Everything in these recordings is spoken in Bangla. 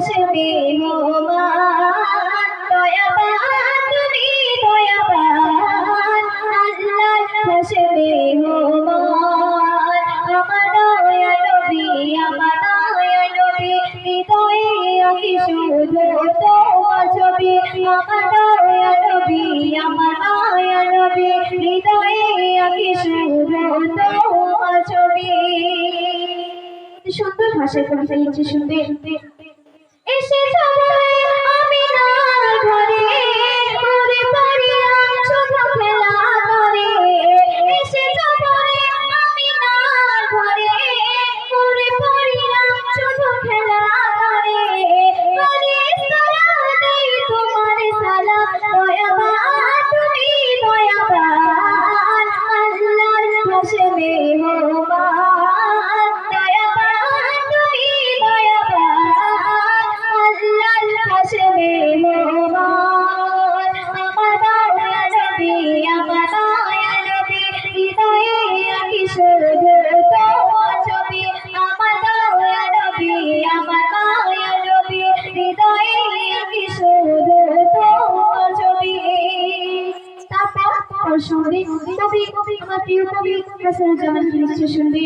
আসবে মোমান দয়াবান তুমি দয়াবান আল্লাহ আসবে মোমান আমার দয়া নবী, আমার দয়া নবী, হৃদয়ে আহি শুধু তোমার ছবি। আমার দয়া নবী, আমার দয়া নবী, হৃদয়ে আহি শুধু সুন্দর ভাষায় কবিতা লিখছে সুন্দর It's just alright. কিসের যে তোমার ছবি আমার মায়া নবী আমার মায়া নবী হৃদয়ে কিসের যে তোমার ছবি তারপর শুনবে কবি আমার প্রিয় কবি হাসান জামান লিখেছে শুনবে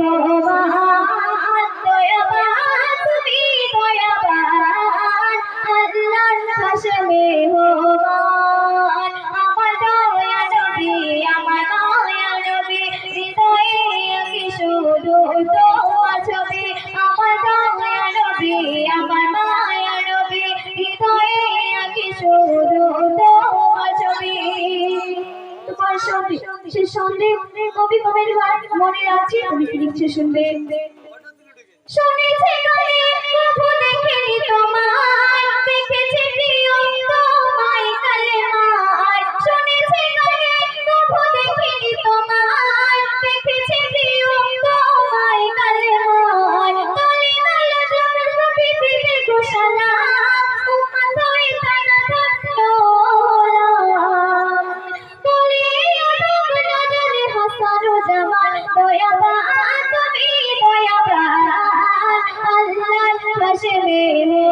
मोहवा তোমার সন্দেহ সে সন্দেহ কবি কবির মনে আছে? তুমি কি লিখছে শুনবে? শুনেছি কবি দেখেনি তোমার। তোমার দয়াবান তুমি দয়াবান আল্লাহর পাশে মেরে